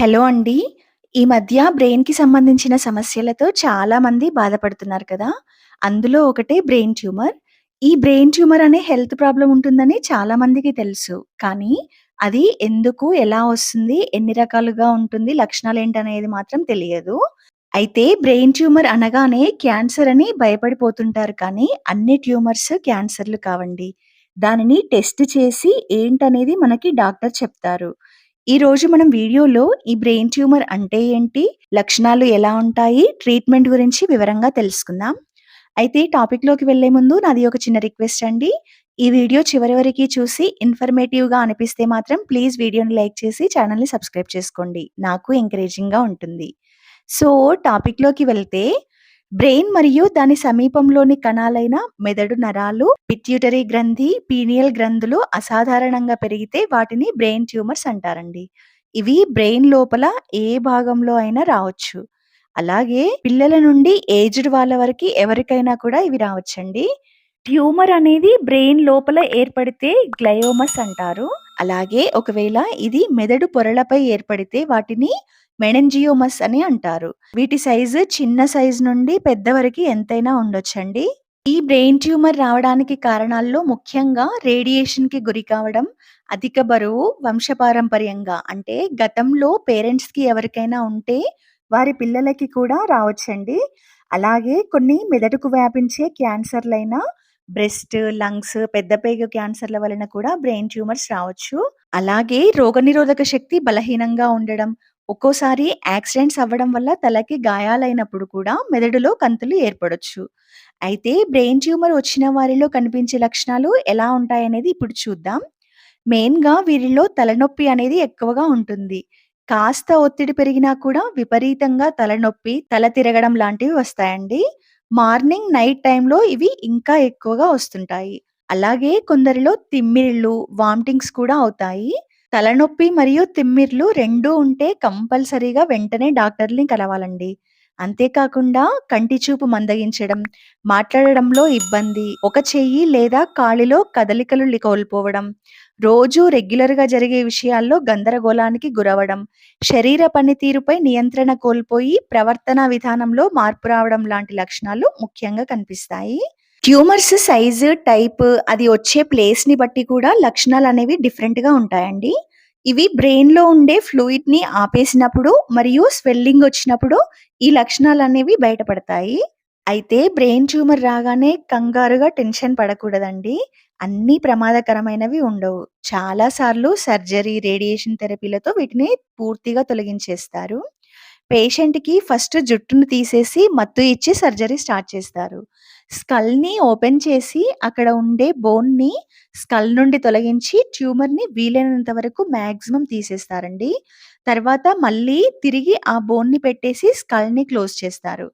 Hello అండి. ఈ మధ్య బ్రెయిన్‌కి సంబంధించిన సమస్యలతో చాలామంది బాధపడుతున్నారు కదా! అందులో ఒకటే బ్రెయిన్ ట్యూమర్. ఈ బ్రెయిన్ ట్యూమర్ అనే హెల్త్ ప్రాబ్లమ్ ఉంటుందని చాలా మందికి తెలుసు. కానీ అది ఎందుకు, ఎలా వస్తుంది, ఎన్ని రకాలుగా ఉంటుంది, లక్షణాలేంటనేది మాత్రం తెలియదు. అయితే బ్రెయిన్ ట్యూమర్ అనగానే క్యాన్సర్ అని భయపడిపోతుంటారు కానీ అన్ని ట్యూమర్స్ క్యాన్సర్‌లు కావండి. దానిని టెస్ట్ చేసి ఏంటనేది మనకి డాక్టర్ చెప్తారు. ఈరోజు మనం వీడియోలో ఈ బ్రెయిన్ ట్యూమర్ అంటే ఏంటి? లక్షణాలు ఎలా ఉంటాయి? ట్రీట్మెంట్ గురించి వివరంగా తెలుసుకుందాం. అయితే టాపిక్‌లోకి వెళ్ళే ముందు నాది ఒక చిన్న రిక్వెస్ట్ అండి. ఈ వీడియో చివరి వరకి చూసి ఇన్ఫర్మేటివ్‌గా అనిపిస్తే మాత్రం ప్లీజ్ వీడియోని లైక్ చేసి ఛానల్ని సబ్స్క్రైబ్ చేసుకోండి. నాకు ఎంకరేజింగ్‌గా ఉంటుంది. సో టాపిక్‌లోకి వెళ్తే బ్రెయిన్ మరియు దాని సమీపంలోని కణాలైన మెదడు నరాలు, పిట్యూటరీ గ్రంథి, పీనియల్ గ్రంథులు అసాధారణంగా పెరిగితే వాటిని బ్రెయిన్ ట్యూమర్స్ అంటారండి. ఇవి బ్రెయిన్ లోపల ఏ భాగంలో అయినా రావచ్చు. అలాగే పిల్లల నుండి ఏజ్డ్ వాళ్ళ వరకు ఎవరికైనా కూడా ఇవి రావచ్చండి. ట్యూమర్ అనేది బ్రెయిన్ లోపల ఏర్పడితే గ్లయోమస్ అంటారు. అలాగే ఒకవేళ ఇది మెదడు పొరలపై ఏర్పడితే వాటిని మెనెంజియోమస్ అని అంటారు. వీటి సైజు చిన్న సైజు నుండి పెద్ద వరకు ఎంతైనా ఉండొచ్చండి. ఈ బ్రెయిన్ ట్యూమర్ రావడానికి కారణాల్లో ముఖ్యంగా రేడియేషన్‌కి గురి కావడం, అధిక బరువు, వంశపారంపర్యంగా అంటే గతంలో పేరెంట్స్‌కి ఎవరికైనా ఉంటే వారి పిల్లలకి కూడా రావచ్చండి. అలాగే కొన్ని మెదడుకు వ్యాపించే క్యాన్సర్‌లైన బ్రెస్ట్, లంగ్స్, పెద్దపేగు క్యాన్సర్‌ల వలన కూడా బ్రెయిన్ ట్యూమర్స్ రావచ్చు. అలాగే రోగనిరోధక శక్తి బలహీనంగా ఉండడం, ఒక్కోసారి యాక్సిడెంట్స్ అవ్వడం వల్ల తలకి గాయాలైనప్పుడు కూడా మెదడులో కంతులు ఏర్పడొచ్చు. అయితే బ్రెయిన్ ట్యూమర్ వచ్చిన వారిలో కనిపించే లక్షణాలు ఎలా ఉంటాయనేది ఇప్పుడు చూద్దాం. మెయిన్‌గా వీరిలో తలనొప్పి అనేది ఎక్కువగా ఉంటుంది. కాస్త ఒత్తిడి పెరిగినా కూడా విపరీతంగా తలనొప్పి, తల తిరగడం లాంటివి వస్తాయండి. మార్నింగ్, నైట్ టైంలో ఇవి ఇంకా ఎక్కువగా వస్తుంటాయి. అలాగే కొందరిలో తిమ్మిళ్ళు వామిటింగ్స్ కూడా అవుతాయి. తలనొప్పి మరియు తిమ్మిర్లు రెండూ ఉంటే కంపల్సరీగా వెంటనే డాక్టర్‌ని కలవాలండి. అంతేకాకుండా కంటి చూపు మందగించడం, మాట్లాడడంలో ఇబ్బంది, ఒక చెయ్యి లేదా కాలిలో కదలికలు కోల్పోవడం, రోజు రెగ్యులర్‌గా జరిగే విషయాల్లో గందరగోళానికి గురవడం శరీర పనితీరుపై నియంత్రణ కోల్పోయి ప్రవర్తన విధానంలో మార్పు రావడం లాంటి లక్షణాలు ముఖ్యంగా కనిపిస్తాయి. ట్యూమర్స్ సైజు, టైప్ అది వచ్చే ప్లేస్‌ని బట్టి కూడా లక్షణాలు అనేవి డిఫరెంట్‌గా ఉంటాయండి. ఇవి బ్రెయిన్‌లో ఉండే ఫ్లూయిడ్‌ని ఆపేసినప్పుడు మరియు స్వెల్లింగ్ వచ్చినప్పుడు ఈ లక్షణాలు అనేవి బయటపడతాయి. అయితే బ్రెయిన్ ట్యూమర్ రాగానే కంగారుగా టెన్షన్ పడకూడదండి. అన్ని ప్రమాదకరమైనవి ఉండవు. చాలా సార్లు సర్జరీ, రేడియేషన్ థెరపీలతో వీటిని పూర్తిగా తొలగించేస్తారు. పేషెంట్‌కి ఫస్ట్ జుట్టును తీసేసి మత్తు ఇచ్చి సర్జరీ స్టార్ట్ చేస్తారు. స్కల్‌ని ఓపెన్ చేసి అక్కడ ఉండే బోన్‌ని స్కల్ నుండి తొలగించి ట్యూమర్‌ని వీలైనంత వరకు మాక్సిమం తీసేస్తారండి. తర్వాత మళ్ళీ తిరిగి ఆ బోన్‌ని పెట్టేసి స్కల్‌ని క్లోజ్ చేస్తారు.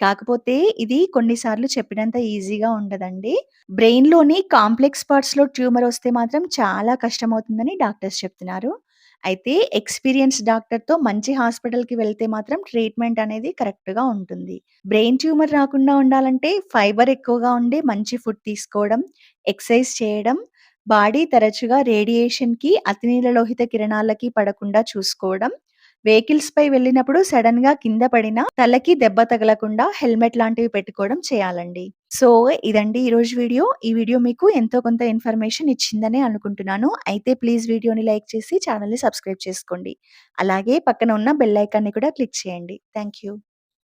కాకపోతే ఇది కొన్నిసార్లు చెప్పినంత ఈజీగా ఉండదండి. బ్రెయిన్‌లోని కాంప్లెక్స్ పార్ట్స్‌లో ట్యూమర్ వస్తే మాత్రం చాలా కష్టమవుతుందని డాక్టర్స్ చెప్తున్నారు. అయితే ఎక్స్‌పీరియన్స్ డాక్టర్‌తో మంచి హాస్పిటల్‌కి వెళ్తే మాత్రం ట్రీట్మెంట్ అనేది కరెక్ట్‌గా ఉంటుంది. బ్రెయిన్ ట్యూమర్ రాకుండా ఉండాలంటే ఫైబర్ ఎక్కువగా ఉండే మంచి ఫుడ్ తీసుకోవడం, ఎక్సర్సైజ్ చేయడం, బాడీ తరచుగా రేడియేషన్‌కి, అతినీల లోహిత కిరణాలకి పడకుండా చూసుకోవడం, వెహికల్స్ పై వెళ్ళినప్పుడు సడన్గా కింద పడిన తలకి దెబ్బ తగలకుండా హెల్మెట్ లాంటివి పెట్టుకోవడం చేయాలండి. సో, ఇదండి ఈరోజు వీడియో. ఈ వీడియో మీకు ఎంతో కొంత ఇన్ఫర్మేషన్ ఇచ్చిందనే అనుకుంటున్నాను. అయితే ప్లీజ్ వీడియోని లైక్ చేసి ఛానల్ని సబ్స్క్రైబ్ చేసుకోండి. అలాగే పక్కన ఉన్న బెల్ ఐకాన్‌ని కూడా క్లిక్ చేయండి. Thank you.